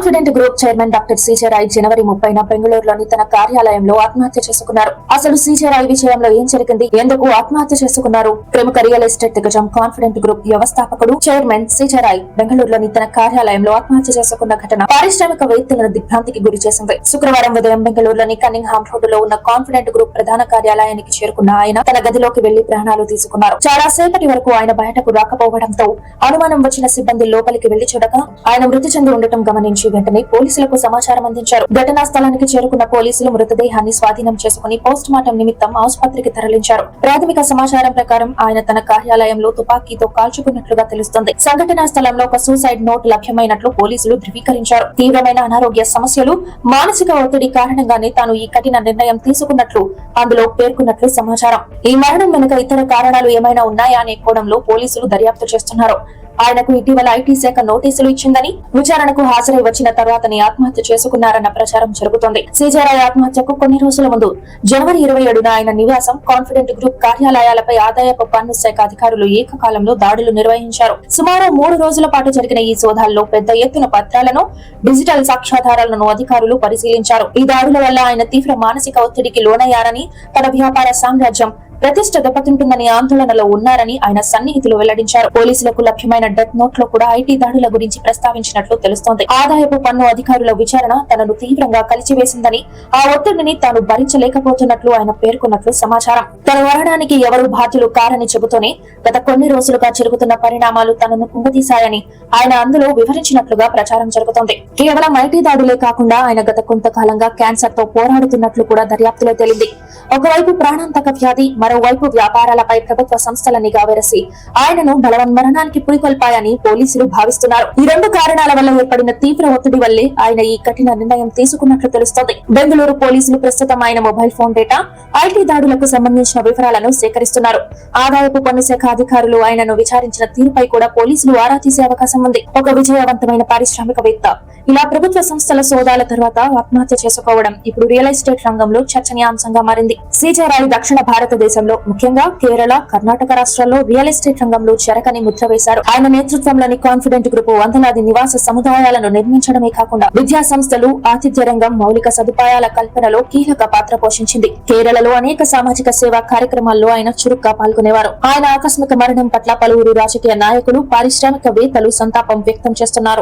Confident group chairman doctor సీజరాయ్ జనవరి ముప్పైన బెంగళూరులోని తన కార్యాలయంలో ఆత్మహత్య చేసుకున్నారు. అసలు సీజరాయ్ విషయంలో ఏం జరిగింది? ఎందుకు ఆత్మహత్య చేసుకున్నారు? ప్రముఖ రియల్ ఎస్టేట్ దిగ్గజం కాన్ఫిడెంట్ గ్రూప్ వ్యవస్థాపకుడు చైర్మన్ సీజరాయ్ బెంగళూరులోని తన కార్యాలయంలో ఆత్మహత్య చేసుకున్న ఘటన పారిశ్రామిక వేత్తలను దిగ్భ్రాంతికి గురి చేసింది. శుక్రవారం ఉదయం బెంగళూరులోని కన్నింగ్హామ్ రోడ్డులో ఉన్న కాన్ఫిడెంట్ గ్రూప్ ప్రధాన కార్యాలయానికి చేరుకున్న ఆయన తన గదిలోకి వెళ్ళి ప్రాణాలు తీసుకున్నారు. చాలా సేపటి వరకు ఆయన బయటకు రాకపోవడంతో అనుమానం వచ్చిన సిబ్బంది లోపలికి వెళ్ళి చూడగా ఆయన మృతి చెంది ఉండటం గమనించి వెంటనే పోలీసులకు సమాచారం అందించారు. ఘటనా స్థలానికి చేరుకున్న పోలీసులు మృతదేహాన్ని స్వాధీనం చేసుకుని పోస్ట్ మార్టం నిమిత్తం ఆసుపత్రికి తరలించారు. ప్రాథమిక సమాచారం ప్రకారం ఆయన తన కార్యాలయంలో తుపాకీతో కాల్చుకున్నట్లుగా తెలుస్తుంది. సంఘటనా స్థలంలో ఒక సూసైడ్ నోట్ లభ్యమైనట్లు పోలీసులు ధృవీకరించారు. తీవ్రమైన అనారోగ్య సమస్యలు మానసిక ఒత్తిడి కారణంగానే తాను ఈ కఠిన నిర్ణయం తీసుకున్నట్లు అందులో పేర్కొన్నట్లు సమాచారం. ఈ మరణం వెనుక ఇతర కారణాలు ఏమైనా ఉన్నాయా అనే కోణంలో పోలీసులు దర్యాప్తు చేస్తున్నారు. ఆయనకు ఇటీవల ఐటీ శాఖ నోటీసులు ఇచ్చిందని విచారణకు హాజరై వచ్చిన తర్వాతనే ఆత్మహత్య చేసుకున్నారన్న ప్రచారం జరుగుతోంది. సీజారాయ్ ఆత్మహత్యకు కొన్ని రోజుల ముందు జనవరి ఇరవై ఏడున ఆయన నివాసం కాన్ఫిడెంట్ గ్రూప్ కార్యాలయాలపై ఆదాయపు పన్ను శాఖ అధికారులు ఏకకాలంలో దాడులు నిర్వహించారు. సుమారు మూడు రోజుల పాటు జరిగిన ఈ సోదాల్లో పెద్ద ఎత్తున పత్రాలను డిజిటల్ సాక్ష్యాధారాలను అధికారులు పరిశీలించారు. ఈ దాడుల వల్ల ఆయన తీవ్ర మానసిక ఒత్తిడికి లోనయ్యారని తన వ్యాపార సామ్రాజ్యం ప్రతిష్ట దెబ్బతింటుందని ఆందోళనలో ఉన్నారని ఆయన సన్నిహితులు వెల్లడించారు. పోలీసులకు లభ్యమైన డెత్ నోట్లో కూడా ఐటీ దాడుల గురించి ప్రస్తావించినట్లు తెలుస్తోంది. ఆదాయపు పన్ను అధికారుల విచారణ తనను తీవ్రంగా కలిచివేసిందని ఆ ఒత్తిడిని తాను భరించలేకపోతున్నట్లు ఆయన పేర్కొన్నట్లు సమాచారం. తన మరణానికి ఎవరు బాధ్యులు కారని చెబుతూనే గత కొన్ని రోజులుగా జరుగుతున్న పరిణామాలు తనను కుంగతీశాయని ఆయన అందులో వివరించినట్లుగా ప్రచారం జరుగుతోంది. కేవలం ఐటీ దాడులే కాకుండా ఆయన గత కొంతకాలంగా క్యాన్సర్తో పోరాడుతున్నట్లు కూడా దర్యాప్తులో తేలింది. ఒకవైపు ప్రాణాంతక వ్యాధి మరోవైపు వ్యాపారాలపై ప్రభుత్వ సంస్థల నిఘా వెరసి ఆయనను బలవన్మరణానికి పురికొల్పాయని పోలీసులు భావిస్తున్నారు. ఈ రెండు కారణాల వల్ల ఏర్పడిన తీవ్ర ఒత్తిడి వల్లే ఆయన ఈ కఠిన నిర్ణయం తీసుకున్నట్లు తెలుస్తోంది. బెంగళూరు పోలీసులు ప్రస్తుతం ఆయన మొబైల్ ఫోన్ డేటా ఐటీ దాడులకు సంబంధించిన వివరాలను సేకరిస్తున్నారు. ఆదాయపు పన్ను శాఖ అధికారులు ఆయనను విచారించిన తీరుపై కూడా పోలీసులు ఆరా తీసే అవకాశం ఉంది. ఒక విజయవంతమైన పారిశ్రామికవేత్త. ఇలా ప్రభుత్వ సంస్థల సోదాల తర్వాత ఆత్మహత్య చేసుకోవడం ఇప్పుడు రియల్ ఎస్టేట్ రంగంలో చర్చనీయాంశంగా మారింది. సీజారాయి దక్షిణ భారతదేశంలో ముఖ్యంగా కేరళ కర్ణాటక రాష్ట్రాల్లో రియల్ ఎస్టేట్ రంగంలో చెరకని ముద్ర వేశారు. ఆయన నేతృత్వంలోని కాన్ఫిడెంట్ గ్రూప్ వందలాది నివాస సముదాయాలను నిర్మించడమే కాకుండా విద్యా సంస్థలు ఆతిథ్య రంగం మౌలిక సదుపాయాల కల్పనలో కీలక పాత్ర పోషించింది. కేరళలో అనేక సామాజిక సేవా కార్యక్రమాల్లో ఆయన చురుగ్గా పాల్గొనేవారు. ఆయన ఆకస్మిక మరణం పట్ల పలువురు రాజకీయ నాయకులు పారిశ్రామికవేత్తలు సంతాపం వ్యక్తం చేస్తున్నారు.